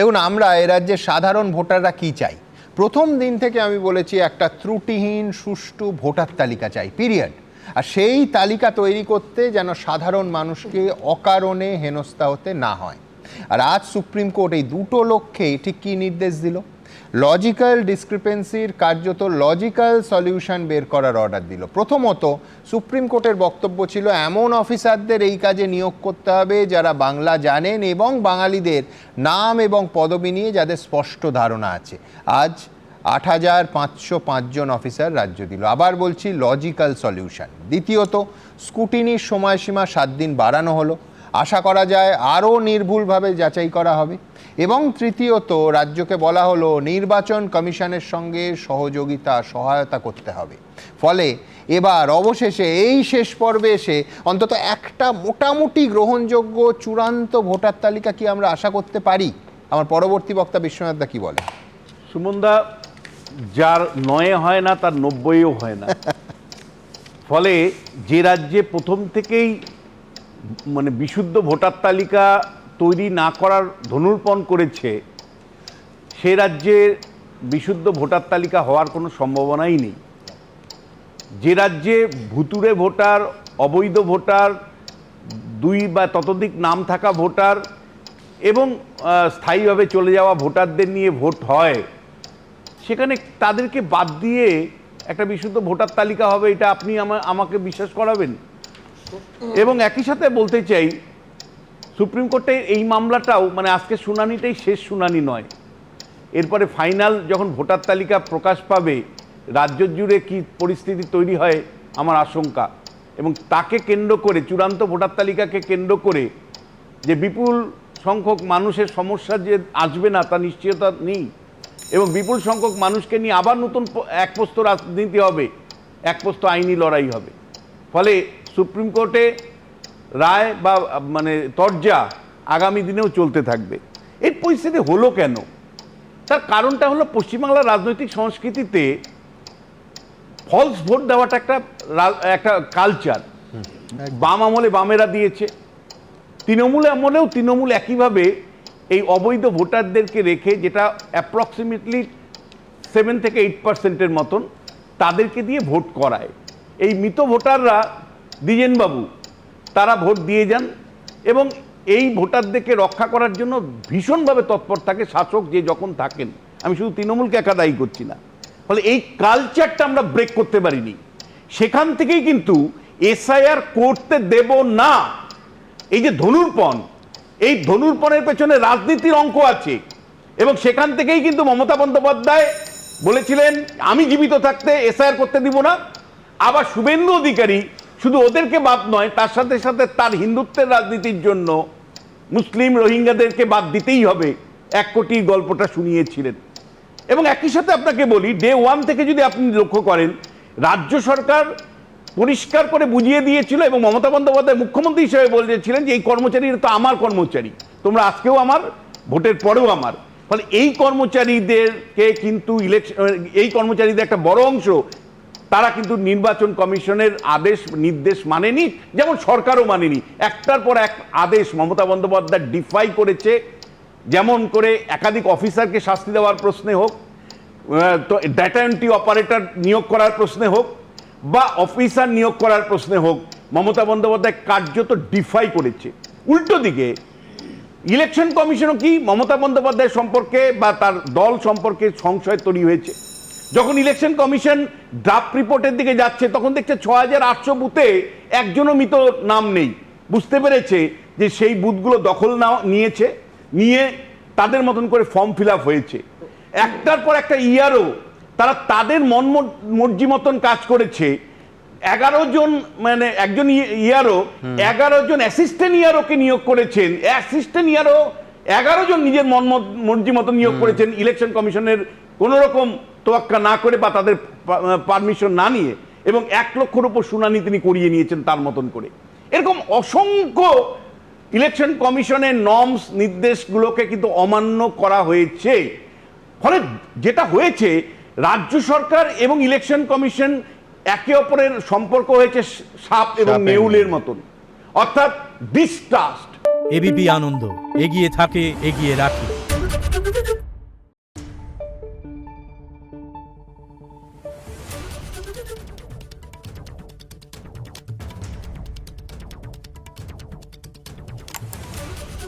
দেখুন, আমরা এ রাজ্যে সাধারণ ভোটাররা কি চাই? প্রথম দিন থেকে আমি বলেছি একটা ত্রুটিহীন, সুষ্ঠু ভোটার তালিকা চাই পিরিয়ড আর সেই তালিকা তৈরি করতে যেন সাধারণ মানুষকে অকারণে হেনস্থা হতে না হয়। আর আজ সুপ্রিম কোর্ট এই দুটো লক্ষ্যে ঠিক কী নির্দেশ দিল? লজিক্যাল ডিসক্রিপেন্সির কার্যত লজিক্যাল সলিউশন বের করার অর্ডার দিল। প্রথমত, সুপ্রিম কোর্টের বক্তব্য ছিল, এমন অফিসারদের এই কাজে নিয়োগ করতে হবে যারা বাংলা জানেন এবং বাঙালিদের নাম এবং পদবি নিয়ে যাদের স্পষ্ট ধারণা আছে। আজ আট হাজার পাঁচশো পাঁচজন অফিসার রাজ্য দিল। আবার বলছি, লজিক্যাল সলিউশন। দ্বিতীয়ত, স্কুটিনির সময়সীমা সাত দিন বাড়ানো হলো। আশা করা যায়, আরও নির্ভুলভাবে যাচাই করা হবে। এবং তৃতীয়ত রাজ্যকে বলা হলো নির্বাচন কমিশনের সঙ্গে সহযোগিতা সহায়তা করতে হবে। ফলে এবার অবশেষে এই শেষ পর্বে এসে অন্তত একটা মোটামুটি গ্রহণযোগ্য চূড়ান্ত ভোটার তালিকা কি আমরা আশা করতে পারি? আমার পরবর্তী বক্তা বিশ্বনাথ দা কি বলে সুমনদা যার নয়ে হয় না তার নব্বইও হয় না। ফলে যে রাজ্যে প্রথম থেকেই মানে বিশুদ্ধ ভোটার তালিকা তৈরি না করার ধনুর্পণ করেছে সে রাজ্যে বিশুদ্ধ ভোটার তালিকা হওয়ার কোনো সম্ভাবনাই নেই। যে রাজ্যে ভুতুরে ভোটার অবৈধ ভোটার দুই বা ততোধিক নাম থাকা ভোটার এবং স্থায়ীভাবে চলে যাওয়া ভোটারদের নিয়ে ভোট হয় সেখানে তাদেরকে বাদ দিয়ে একটা বিশুদ্ধ ভোটার তালিকা হবে এটা আপনি আমা- আমাকে বিশ্বাস করাবেন? এবং একই সাথে বলতে চাই সুপ্রিম কোর্টে এই মামলাটাও মানে আজকে শুনানিটাই শেষ শুনানি নয়। এরপরে ফাইনাল যখন ভোটার তালিকা প্রকাশ পাবে, রাজ্য জুড়ে কি পরিস্থিতি তৈরি হয় আমার আশঙ্কা। এবং তাকে কেন্দ্র করে, চূড়ান্ত ভোটার তালিকাকে কেন্দ্র করে যে বিপুল সংখ্যক মানুষের সমস্যা যে আসবে না, তা নিশ্চয়তা নেই। এবং বিপুল সংখ্যক মানুষকে নিয়ে আবার নতুন প- এক পোস্ত রাজনীতি হবে, এক পোস্ত আইনি লড়াই হবে। ফলে সুপ্রিম কোর্টে রায় বা মানে তরজা আগামী দিনেও চলতে থাকবে। এই পরিস্থিতি হলো কেন? তার কারণটা হলো পশ্চিমবাংলার রাজনৈতিক সংস্কৃতিতে ফলস ভোট দেওয়াটা একটা একটা কালচার বাম আমলে বামেরা দিয়েছে। তৃণমূল আমলেও তৃণমূল একইভাবে এই অবৈধ ভোটারদেরকে রেখে যেটা অ্যাপ্রক্সিমেটলি সেভেন থেকে এইট পার্সেন্টের মতন তাদেরকে দিয়ে ভোট করায়। এই মৃত ভোটাররা দ্বিজেনবাবু তারা ভোট দিয়ে যান এবং এই ভোটারদেরকে রক্ষা করার জন্য ভীষণভাবে তৎপর থাকে শাসক যে যখন থাকেন। আমি শুধু তৃণমূলকে একা দায়ী করছি না। ফলে এই কালচারটা আমরা ব্রেক করতে পারিনি। সেখান থেকেই কিন্তু এসআইআর করতে দেব না। এই যে ধনুর্পণ, এই ধনুর্পণের পেছনে রাজনীতির অঙ্ক আছে এবং সেখান থেকেই কিন্তু মমতা বন্দ্যোপাধ্যায় বলেছিলেন, আমি জীবিত থাকতে এসআইআর করতে দিব না। আবার শুভেন্দু অধিকারী শুধু ওদেরকে বাদ নয়, তার সাথে সাথে তার হিন্দুত্বের রাজনীতির জন্য মুসলিম রোহিঙ্গাদেরকে বাদ দিতেই হবে। এক কোটি গল্পটা শুনিয়েছিলেন। এবং একই সাথে আপনাকে বলি ডে ওয়ান থেকে যদি আপনি লক্ষ্য করেন, রাজ্য সরকার পরিষ্কার করে বুঝিয়ে দিয়েছিল এবং মমতা বন্দ্যোপাধ্যায় মুখ্যমন্ত্রী হিসেবে বলেছিলেন যে, এই কর্মচারীরা তো আমার কর্মচারী। তোমরা আজকেও আমার, ভোটের পরেও আমার। ফলে এই কর্মচারীদেরকে কিন্তু ইলেকশন এই কর্মচারীদের একটা বড় অংশ তারা কিন্তু নির্বাচন কমিশনের আদেশ, নির্দেশ মানেনি, যেমন সরকারও মানেনি। একটার পর এক আদেশ মমতা বন্দ্যোপাধ্যায় ডিফাই করেছে, যেমন করে একাধিক অফিসারকে শাস্তি দেওয়ার প্রশ্নে হোক তো ডাটা এন্ট্রি অপারেটর নিয়োগ করার প্রশ্নে হোক, বা অফিসার নিয়োগ করার প্রশ্নে হোক, মমতা বন্দ্যোপাধ্যায় কার্যত ডিফাই করেছে। উল্টো দিকে ইলেকশন কমিশনও কি মমতা বন্দ্যোপাধ্যায় সম্পর্কে বা তার দল সম্পর্কে সংশয় তৈরি হয়েছে? যখন ইলেকশন কমিশন ড্রাফট রিপোর্টের দিকে যাচ্ছে তখন দেখছে ছ হাজার আটশো বুথে একজনও মৃত নাম নেই। বুঝতে পেরেছে যে সেই বুথগুলো দখল না নিয়েছে নিয়ে তাদের মতন করে ফর্ম ফিল হয়েছে। একটার পর একটা ইয়ারও তারা তাদের মন মর্জি মতন কাজ করেছে। এগারো জন মানে একজন ইয়ারও এগারো জন অ্যাসিস্ট্যান্ট ইয়ারোকে নিয়োগ করেছেন। অ্যাসিস্ট্যান্ট ইয়ারও এগারো জন নিজের মন মর্জি মতো নিয়োগ করেছেন ইলেকশন কমিশনের কোনো রকম তোয়াক্কা না করে বা তাদের পারমিশন না নিয়ে এবং এক লক্ষর উপর শুনানি তিনি করিয়ে নিয়েছেন তার মতন করে। এরকম অসংখ্য ইলেকশন কমিশনের নর্মস নির্দেশগুলোকে কিন্তু অমান্য করা হয়েছে। ফলে যেটা হয়েছে রাজ্য সরকার এবং ইলেকশন কমিশন একে অপরের সম্পর্ক হয়েছে সাপ এবং সাপ এবং নেউলের মতন। অর্থাৎ ডিস্ট্রাস্ট এবিপি আনন্দ এগিয়ে থাকে এগিয়ে রাখে।